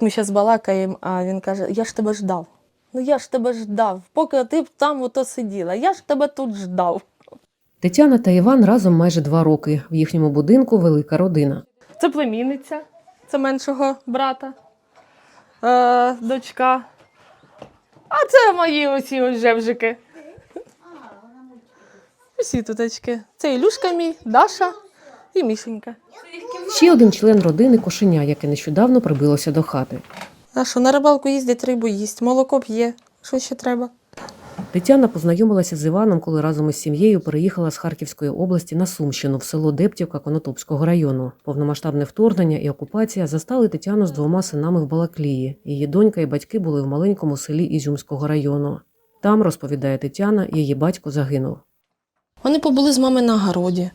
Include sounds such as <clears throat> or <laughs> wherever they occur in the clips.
Ми зараз балакаємо, а він каже: Я ж тебе ждав. Ну я ж тебе ждав, поки ти б там ото сиділа. Я ж тебе тут ждав. Тетяна та Іван разом майже два роки. В їхньому будинку велика родина. Це племінниця, це меншого брата, е, дочка. А це мої усі ось жевжики. Усі туточки. Це Ілюшка мій, Даша і Мішенька. Ще один член родини кошеня, яке нещодавно прибилося до хати. А що, на рибалку їздить, рибу їсть, молоко п'є. Що ще треба? Тетяна познайомилася з Іваном, коли разом із сім'єю переїхала з Харківської області на Сумщину в село Дептівка Конотопського району. Повномасштабне вторгнення і окупація застали Тетяну з двома синами в Балаклії. Її донька і батьки були в маленькому селі Ізюмського району. Там, розповідає Тетяна, її батько загинув. Вони побули з мами на городі.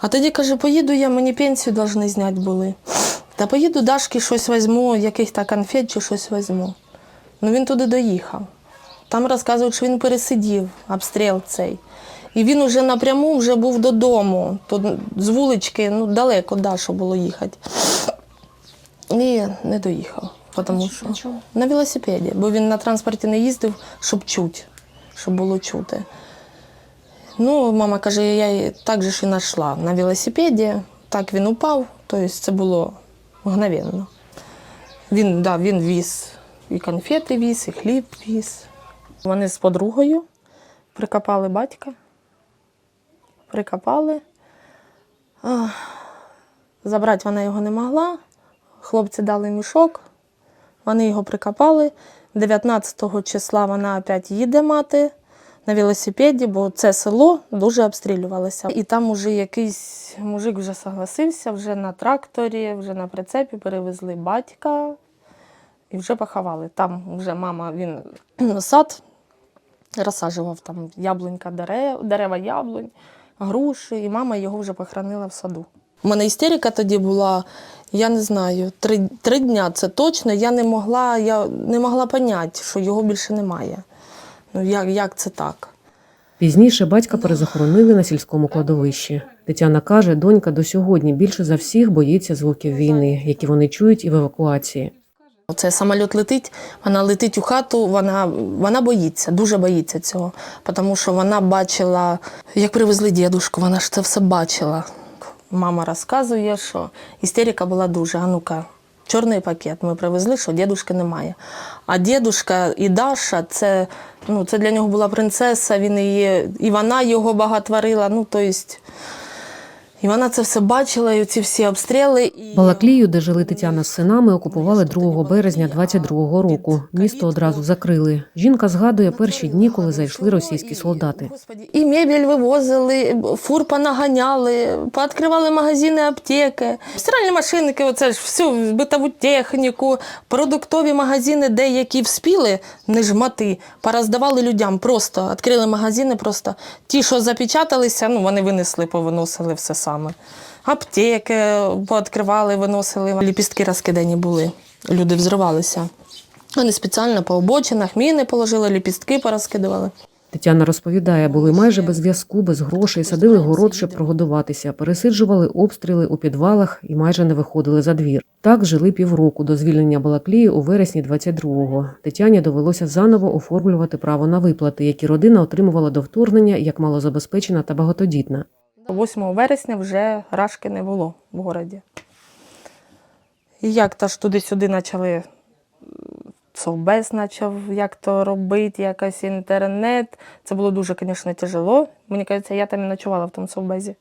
А тоді каже, поїду я, мені пенсію повинні зняти були. Та поїду Дашки щось візьму, яких то конфет чи щось візьму. Ну він туди доїхав. Там розказують, що він пересидів обстріл цей. І він уже напряму вже був додому. Тут з вулички ну, далеко Дашу було їхати. І не доїхав. Тому що на велосипеді, бо він на транспорті не їздив, щоб чути, щоб було чути. Ну, мама каже, я її так же ж і знайшла на велосипеді. Так він упав, тобто це було мгновенно. Він, да, він віз і конфети віз, і хліб віз. Вони з подругою прикопали батька, прикопали. Забрати вона його не могла. Хлопці дали мішок, вони його прикопали. 19 числа вона опять їде мати на велосипеді, бо це село дуже обстрілювалося. І там уже якийсь мужик вже согласився, вже на тракторі, вже на прицепі перевезли батька і вже поховали. Там вже мама, він сад розсаджував там яблунька дерев, дерева яблунь, груші, і мама його вже похоронила в саду. У мене істерика тоді була, я не знаю, три, три дня це точно. Я не могла, я не могла поняти, що його більше немає. Ну як, як це так? Пізніше батька перезахоронили на сільському кладовищі. Тетяна каже, донька до сьогодні більше за всіх боїться звуків війни, які вони чують і в евакуації. Оце самоліт летить, вона летить у хату, вона, вона боїться, дуже боїться цього. Тому що вона бачила, як привезли дідушку, вона ж це все бачила. Мама розказує, що істерика була дуже. А ну-ка, чорний пакет ми привезли, що дідушки немає. А дідушка і Даша це, ну, це для нього була принцеса, він її, і вона його багатворила. Ну, то есть, і вона це все бачила, і ці всі обстріли. Балаклію, де жили Тетяна з синами, окупували 2 березня 22-го року. Місто одразу закрили. Жінка згадує перші дні, коли зайшли російські солдати. І мебель вивозили, фур понаганяли, пооткривали магазини, аптеки, стиральні машинки, оце ж всю битову техніку, продуктові магазини, деякі вспіли, не жмати, пороздавали людям просто. Відкрили магазини, просто ті, що запечаталися, ну вони винесли, повиносили все саме. Аптеки пооткривали, виносили, ліпістки розкидані були, люди взривалися. Вони спеціально по обочинах міни положили, ліпістки порозкидували. Тетяна розповідає, були майже без зв'язку, без грошей, садили город, щоб прогодуватися, пересиджували обстріли у підвалах і майже не виходили за двір. Так жили півроку до звільнення Балаклії у вересні 22-го. Тетяні довелося заново оформлювати право на виплати, які родина отримувала до вторгнення як малозабезпечена та багатодітна. 8 вересня вже рашки не було в місті. І як то ж туди-сюди почали, совбез почав як то робити, якось інтернет. Це було дуже, звісно, тяжело. Мені кажеться, я там і ночувала в тому совбезі,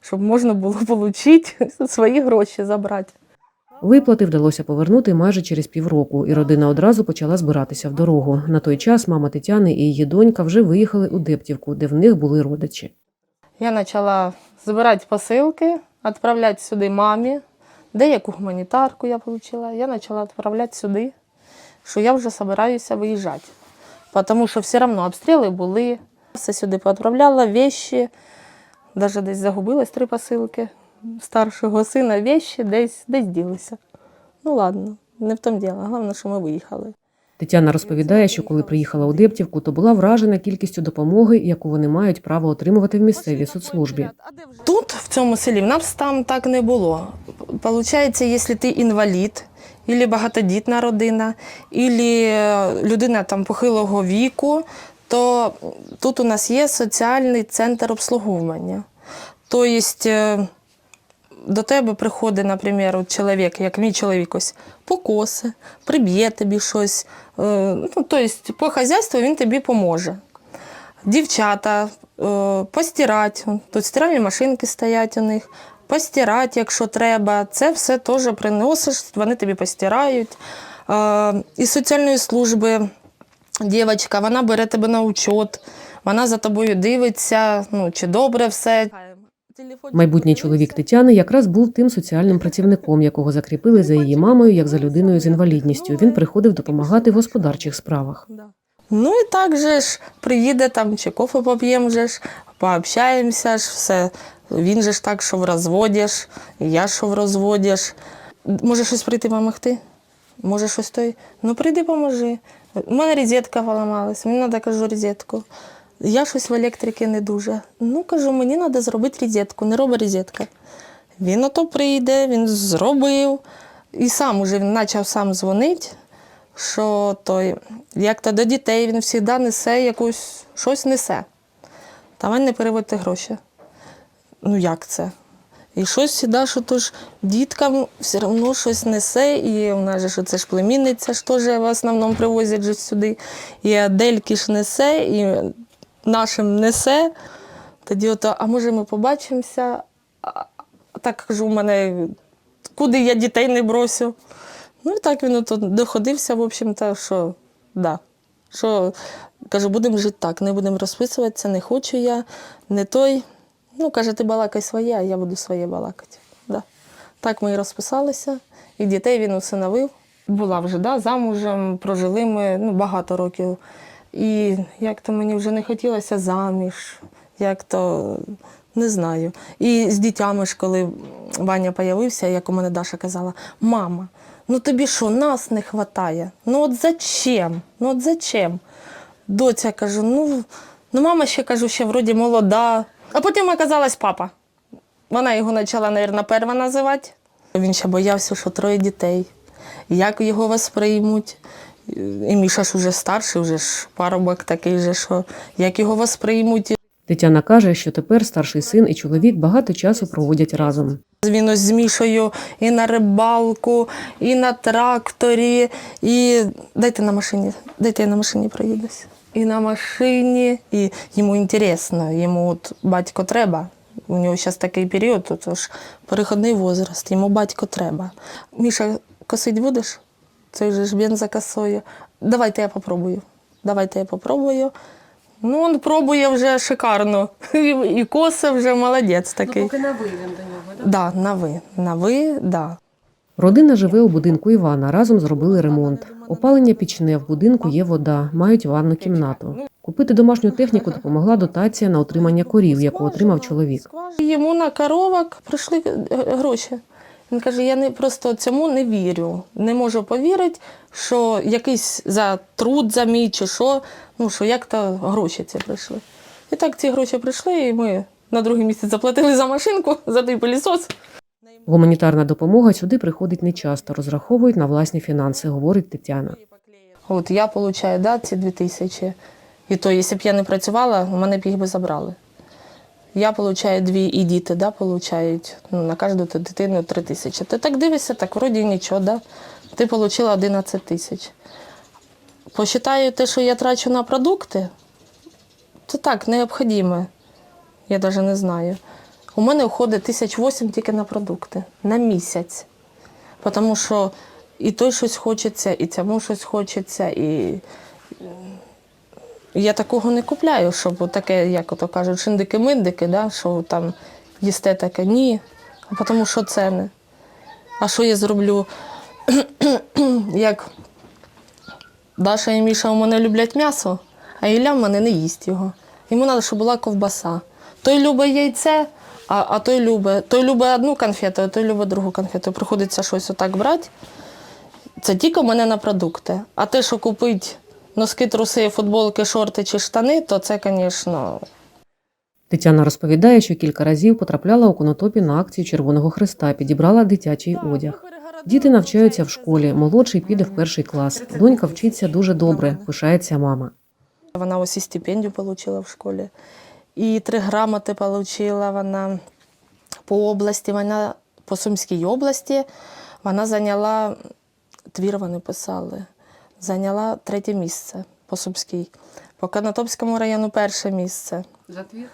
щоб можна було отримати <laughs> свої гроші забрати. Виплати вдалося повернути майже через півроку, і родина одразу почала збиратися в дорогу. На той час мама Тетяни і її донька вже виїхали у Дептівку, де в них були родичі. Я почала збирати посилки, відправляти сюди мамі. Деяку гуманітарку я отримала. Я почала відправляти сюди, що я вже збираюся виїжджати. Тому що все одно обстріли були. Все сюди відправляла, вещі. Навіть десь загубилось три посилки старшого сина, вещі десь, десь ділися. Ну ладно, не в тому діло. Головне, що ми виїхали. Тетяна розповідає, що коли приїхала у Дептівку, то була вражена кількістю допомоги, яку вони мають право отримувати в місцевій соцслужбі. Тут, в цьому селі, в нас там так не було. Получається, якщо ти інвалід, або багатодітна родина, або людина там похилого віку, то тут у нас є соціальний центр обслуговування. Тобто е, до тебе приходить, наприклад, чоловік, як мій чоловік, ось покоси, приб'є тобі щось. е, Ну, тобто по хазяйству він тобі поможе. Дівчата, е, постирати, тут стиральні машинки стоять у них, постирати, якщо треба. Це все теж приносиш, вони тобі постирають. Е, Із соціальної служби дівчинка, вона бере тебе на учет, вона за тобою дивиться, ну, чи добре все. Майбутній чоловік Тетяни якраз був тим соціальним працівником, якого закріпили за її мамою, як за людиною з інвалідністю. Він приходив допомагати в господарчих справах. Ну і так же ж приїде там, чи кофе поп'ємо же ж, пообщаємося ж, все. Він же ж так, що в розводі ж, я що в розводі ж. Може щось прийти допомогти? Може щось той? Ну прийди, поможи. У мене розетка поламалась, мені треба кажу розетку. Я щось в електриці не дуже. Ну, кажу, мені треба зробити розетку, не робить розетка. Він ото прийде, він зробив. І сам уже він почав сам дзвонити, що той, як то до дітей він завжди несе якусь, щось несе. Давай не переводьте гроші. Ну як це? І щось завжди, що то ж діткам все одно щось несе, і у нас же ж це ж племінниця ж теж в основному привозять же сюди. І Адельки ж несе, і нашим несе. Тоді ото, а може ми побачимося? А, так кажу, у мене куди я дітей не бросю. Ну і так він ото доходився, в общем-то, що да. Що кажу, будемо жити так, не будемо розписуватися, не хочу я, не той. Ну, каже, ти балакай своє, а я буду своє балакати. Да. Так ми і розписалися, і дітей він усиновив. Була вже да, замужем, прожили ми ну, багато років. І як то мені вже не хотілося заміж, як то не знаю. І з дітями ж, коли Ваня з'явився, як у мене Даша казала, мама, ну тобі що, нас не вистачає? Ну от зачем? Ну от зачем? Доця кажу, ну, ну мама ще кажу, ще вроді молода. А потім оказалась папа. Вона його почала, мабуть, перва називати. Він ще боявся, що троє дітей. Як його восприймуть. І Міша ж уже старший, вже ж парубок такий же, що як його восприймуть. Тетяна каже, що тепер старший син і чоловік багато часу проводять разом. Він ось з Мішою і на рибалку, і на тракторі, і дайте на машині, дайте я на машині проїдусь. І на машині, і йому інтересно, йому от батько треба. У нього зараз такий період, то ж переходний возраст, йому батько треба. Міша, косить будеш? Це вже ж бензокосою. Давайте я попробую. Давайте я попробую. Ну, він пробує вже шикарно. І, і коси вже молодець такий. на ви він до нього, Да, на ви. На ви, да. Родина живе у будинку Івана. Разом зробили ремонт. Опалення пічне в будинку є вода, мають ванну кімнату. Купити домашню техніку допомогла дотація на утримання корів, яку отримав чоловік. Йому на коровок прийшли е, гроші. Він каже: я не просто цьому не вірю. Не можу повірити, що якийсь за труд за мій чи що, ну що як то гроші ці прийшли. І так ці гроші прийшли, і ми на другий місяць заплатили за машинку, <laughs> за той пилісос. Гуманітарна допомога сюди приходить нечасто, розраховують на власні фінанси, говорить Тетяна. От я отримую да, ці дві тисячі. І то, якщо б я не працювала, у мене б їх би забрали. Я отримую дві, і діти да, получають ну, на кожну дитину три тисячі. Ти так дивишся, так вроді нічого, да? ти отримала 11 тисяч. Посчитаю те, що я трачу на продукти, то так, необхідне. Я навіть не знаю. У мене входить тисяч вісім тільки на продукти на місяць. Тому що і той щось хочеться, і цьому щось хочеться, і я такого не купляю, щоб таке, як ото кажуть, шиндики-миндики, да, що там їсте таке. Ні. А тому що це не. А що я зроблю? <clears throat> як Даша і Міша у мене люблять м'ясо, а Ілля в мене не їсть його. Йому треба, щоб була ковбаса. Той любить яйце, а, а той любить. Той любить одну конфету, а той любить другу конфету. Приходиться щось отак брати. Це тільки в мене на продукти. А те, що купить носки, труси, футболки, шорти чи штани, то це, звісно, Тетяна розповідає, що кілька разів потрапляла у конотопі на акцію Червоного Христа, підібрала дитячий одяг. Діти навчаються в школі, молодший піде в перший клас. Донька вчиться дуже добре, пишається мама. Вона ось і стипендію отримала в школі. І три грамоти отримала вона по області. Вона по Сумській області вона зайняла, твір вони писали, зайняла третє місце по Сумській. По Конотопському району перше місце. За твір?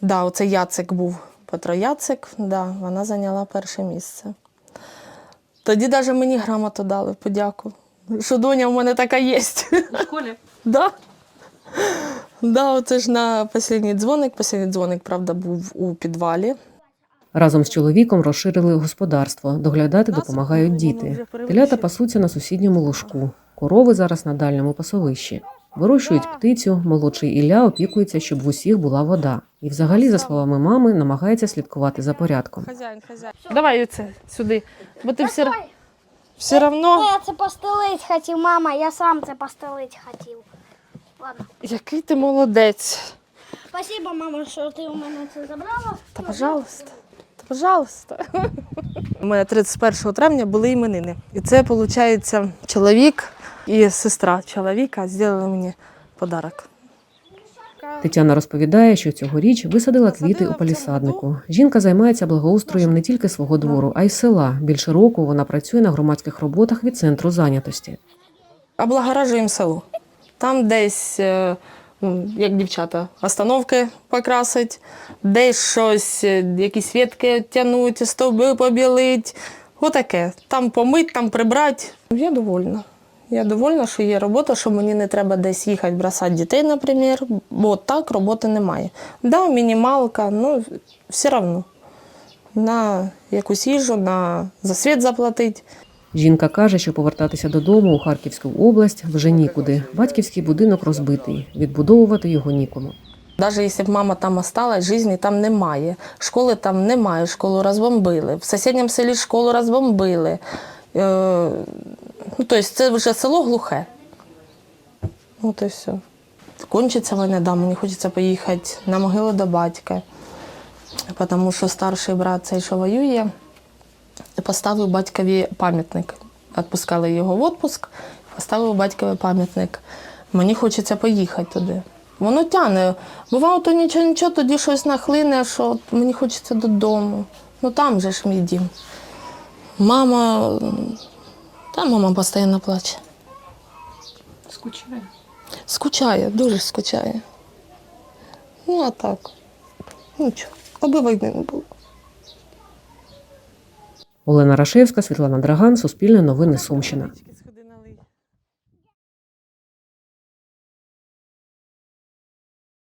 Да, оце Яцик був. Петро Яцик, да, вона зайняла перше місце. Тоді навіть мені грамоту дали, подяку. Що доня в мене така є. В школі? <laughs> Да. Да, оце ж на останній дзвоник. Останній дзвоник, правда, був у підвалі. Разом з чоловіком розширили господарство. Доглядати допомагають діти. Телята пасуться на сусідньому ложку. Корови зараз на дальньому пасовищі. Вирощують птицю. Молодший Ілля опікується, щоб в усіх була вода. І, взагалі, за словами мами, намагається слідкувати за порядком. Хазяїн, хазяїн. Давай це сюди. Бо ти все, все равно. Я це постелить хотів, мама, я сам це постелить хотів. Ладно. Який ти молодець. Спасибо, мама, що ти у мене це забрала. Та пожалуйста. Та пожалуйста. <laughs> У мене 31 травня були іменини. І це, виходить, чоловік і сестра чоловіка зробили мені подарок. Тетяна розповідає, що цьогоріч висадила квіти у палісаднику. Жінка займається благоустроєм не тільки свого двору, а й села. Більше року вона працює на громадських роботах від центру зайнятості. облагоражуємо село. Там десь, е, як дівчата, остановки покрасить, десь щось, е, якісь ветки тягнуть, стовби побілить. Отаке. Там помить, там прибрати. Я довольна. Я довольна, що є робота, що мені не треба десь їхати бросати дітей, наприклад, бо так роботи немає. Да, мінімалка, ну все одно. На якусь їжу, на за світ заплатити. Жінка каже, що повертатися додому у Харківську область вже нікуди. Батьківський будинок розбитий, відбудовувати його нікому. Навіть якщо б мама там осталась, житті там немає. Школи там немає, школу розбомбили. В сусідньому селі школу розбомбили. Тобто це вже село глухе. Ну, то все. Кончиться війна, да, мені хочеться поїхати на могилу до батька, тому що старший брат цей, що воює, поставив батькові пам'ятник. Відпускали його в відпуск, поставив батькові пам'ятник. Мені хочеться поїхати туди. Воно тягне. Бувало, то нічого, нічого, тоді щось нахлине, що мені хочеться додому. Ну там же ж мій дім. Мама, та мама постійно плаче. Скучає. Скучає, дуже скучає. Ну, а так. Нічого. Аби війни не було. Олена Рашевська, Світлана Драган, Суспільне новини Сумщина.